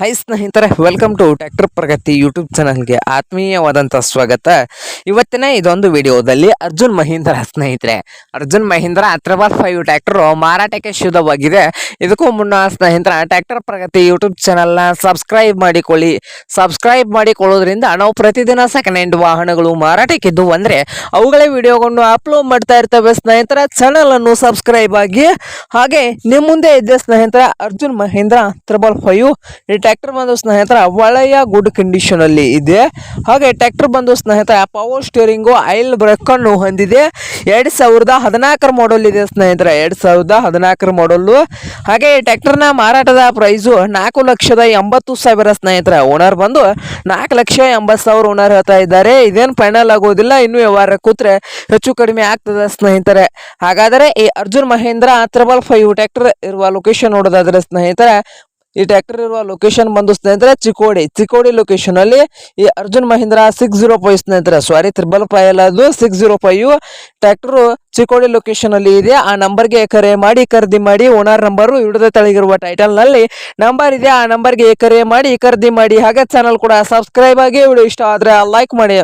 High ಸ್ನೇಹಿತರೆ welcome to tractor Pragati YouTube ಚಾನಲ್ಗೆ ಆತ್ಮೀಯವಾದಂಥ ಸ್ವಾಗತ. ಇವತ್ತಿನ ಇದೊಂದು ವಿಡಿಯೋದಲ್ಲಿ ಅರ್ಜುನ್ ಮಹೀಂದ್ರ ಸ್ನೇಹಿತರೆ. Arjun Mahindra triple five tractor ಮಾರಾಟಕ್ಕೆ ಶುದ್ಧವಾಗಿದೆ. ಇದಕ್ಕೂ ಮುನ್ನ ಸ್ನೇಹಿತರ ಟ್ಯಾಕ್ಟರ್ ಪ್ರಗತಿ ಯೂಟ್ಯೂಬ್ ಚಾನಲ್ನ ಸಬ್ಸ್ಕ್ರೈಬ್ ಮಾಡಿಕೊಳ್ಳಿ. ಸಬ್ಸ್ಕ್ರೈಬ್ ಮಾಡಿಕೊಳ್ಳೋದ್ರಿಂದ ನಾವು ಪ್ರತಿದಿನ ಸೆಕೆಂಡ್ ಹ್ಯಾಂಡ್ ವಾಹನಗಳು ಮಾರಾಟಕ್ಕಿದ್ದು ಅಂದರೆ ಅವುಗಳೇ ವಿಡಿಯೋಗಳನ್ನು ಅಪ್ಲೋಡ್ ಮಾಡ್ತಾ ಇರ್ತವೆ. ಸ್ನೇಹಿತರ ಚಾನಲನ್ನು ಸಬ್ಸ್ಕ್ರೈಬ್ ಆಗಿ ಹಾಗೆ ನಿಮ್ಮ ಮುಂದೆ ಇದ್ದ ಸ್ನೇಹಿತರ, Arjun Mahindra triple five tractor ಬಂದು ಸ್ನೇಹಿತರ ಒಳ್ಳೆಯ ಗುಡ್ ಕಂಡೀಷನ್ ಅಲ್ಲಿ ಇದೆ. ಹಾಗೆ ಟ್ರ್ಯಾಕ್ಟರ್ ಬಂದು ಸ್ನೇಹಿತರ ಪವರ್ ಸ್ಟೀರಿಂಗು ಐಲ್ ಬ್ರೇಕನ್ನು ಹೊಂದಿದೆ. ಎರಡು ಸಾವಿರದ ಹದಿನಾಲ್ಕರ ಮಾಡಲ್ ಇದೆ ಸ್ನೇಹಿತರ, ಎರಡು ಸಾವಿರದ ಹದಿನಾಲ್ಕರ ಮಾಡಲ್ಲು ಹಾಗೆ ಈ ಟ್ರ್ಯಾಕ್ಟರ್ನ ಮಾರಾಟದ ಪ್ರೈಸು ನಾಲ್ಕು ಲಕ್ಷದ ಎಂಬತ್ತು ಸಾವಿರ ಸ್ನೇಹಿತರ. ಓನರ್ ಬಂದು ನಾಲ್ಕು ಲಕ್ಷ ಎಂಬತ್ತು ಸಾವಿರ ಓನರ್ ಹೇಳ್ತಾ ಇದ್ದಾರೆ. ಇದೇನು ಫೈನಲ್ ಆಗೋದಿಲ್ಲ, ಇನ್ನು ವ್ಯವಹಾರ ಕೂತ್ರೆ ಹೆಚ್ಚು ಕಡಿಮೆ ಆಗ್ತದೆ ಸ್ನೇಹಿತರೆ. ಹಾಗಾದರೆ ಈ Arjun Mahindra triple five tractor ಇರುವ ಲೊಕೇಶನ್ ನೋಡೋದಾದ್ರೆ ಸ್ನೇಹಿತರೆ ಈ ಟ್ರ್ಯಾಕ್ಟರ್ ಇರುವ ಲೊಕೇಶನ್ ಬಂದು ಸ್ನೇಹಿತರೆ ಚಿಕ್ಕೋಡಿ. ಚಿಕ್ಕೋಡಿ ಲೊಕೇಶನ್ ಅಲ್ಲಿ ಈ Arjun Mahindra six zero five ಸ್ನೇಹಿತರೆ. ಸಾರಿ ತ್ರಿಬಲ್ ಫೈವ್ ಅಲ್ಲ ಅದು. Six zero five tractor Chikkodi location ಅಲ್ಲಿ ಇದೆ. ಆ ನಂಬರ್ಗೆ ಕರೆ ಮಾಡಿ, ಖರೀದಿ ಮಾಡಿ ಓನರ್ ನಂಬರು ಹಿಡಿದ ತಳಗಿರುವ ಟೈಟಲ್ನಲ್ಲಿ ನಂಬರ್ ಇದೆ. ಆ ನಂಬರ್ಗೆ ಕರೆ ಮಾಡಿ, ಖರೀದಿ ಮಾಡಿ. ಹಾಗೆ ಚಾನಲ್ ಕೂಡ ಸಬ್ಸ್ಕ್ರೈಬ್ ಆಗಿ ವಿಡಿಯೋ ಇಷ್ಟ ಆದ್ರೆ ಲೈಕ್ ಮಾಡಿ.